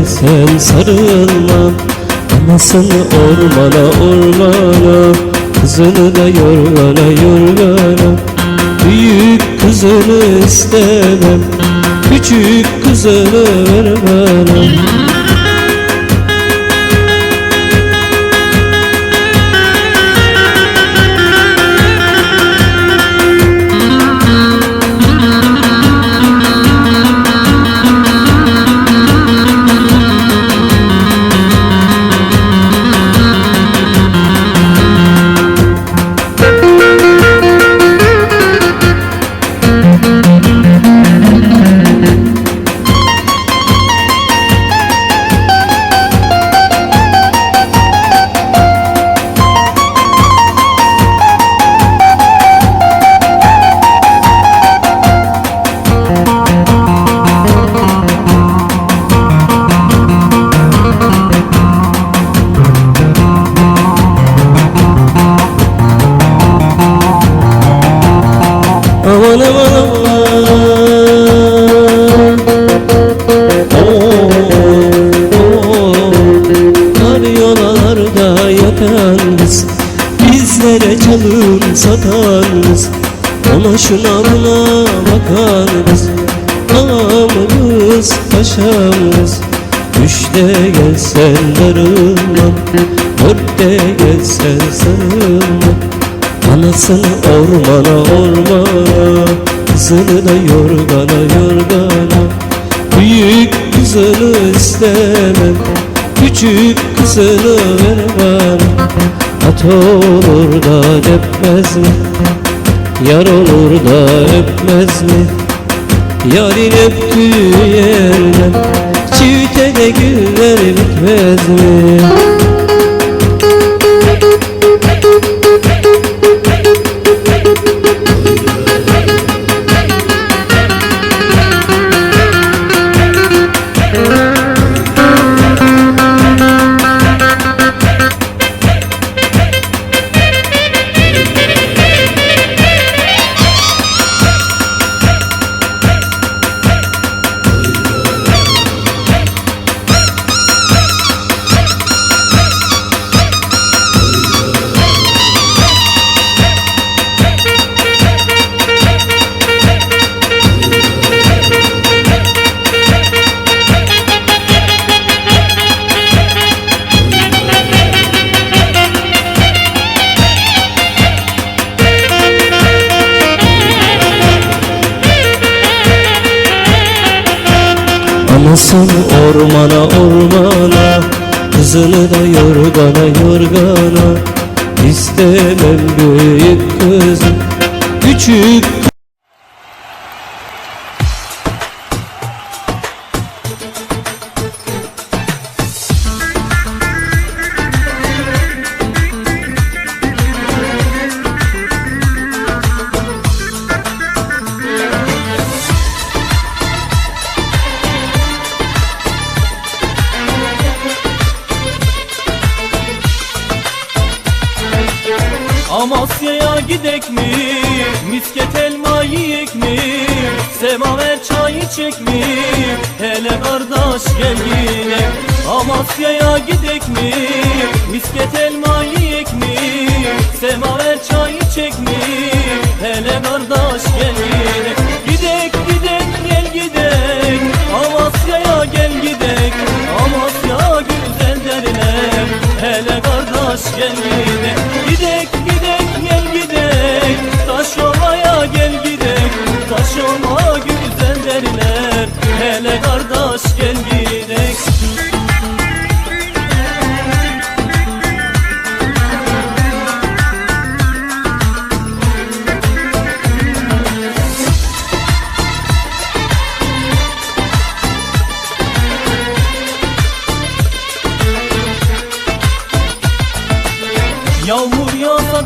gelsen sarılmam Anasını ormana ormana Kızını da yorgana yorgana. Büyük kızını istemem Küçük kızını ver bana Ona şuna buna bakan kız Ağam kız paşam kız Üçte gelsen darılmam Dörtte gelsen sarılmam Anasını ormana ormana Kızını da yorgana yorgana. Büyük kızını istemem Küçük kızını ver bana At olur da öpmez mi? Yar olur da öpmez mi? Yarın öptüğü yerden Çiftede güller bitmez mi? Anasını ormana ormana Kızını da yorgana yorgana. İstemem büyük kızım Küçük Amasya'ya gidek mi? Misket elma yiyek mi? Semaver çay içek mi? Hele kardeş gel yine Amasya'ya gidek mi? Misket elma yiyek mi? Semaver çay içek mi? Hele kardeş gel yine Gidek gidek gel gidek Amasya'ya gel gidek Amasya güzel derler Hele kardeş gel yine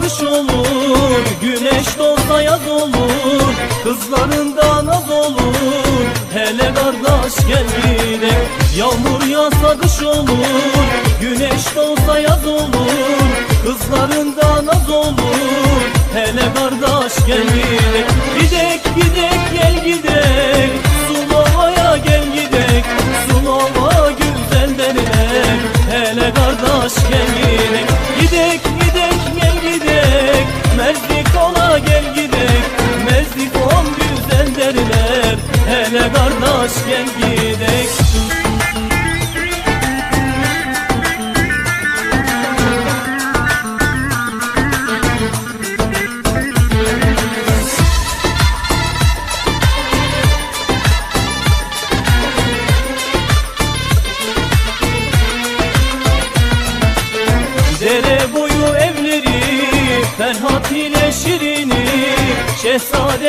kış olur Güneş doğsa yaz olur Kızların da naz olur. Hele kardeş gel gidelim Yağmur yağsa kış olur Güneş doğsa yaz olur Kızların da naz olur. Hele kardeş gel gidelim Gidek gidek gel gidek kardeş gel gidek. Dere boyu evleri Ferhat ile Şirin'i Şehzade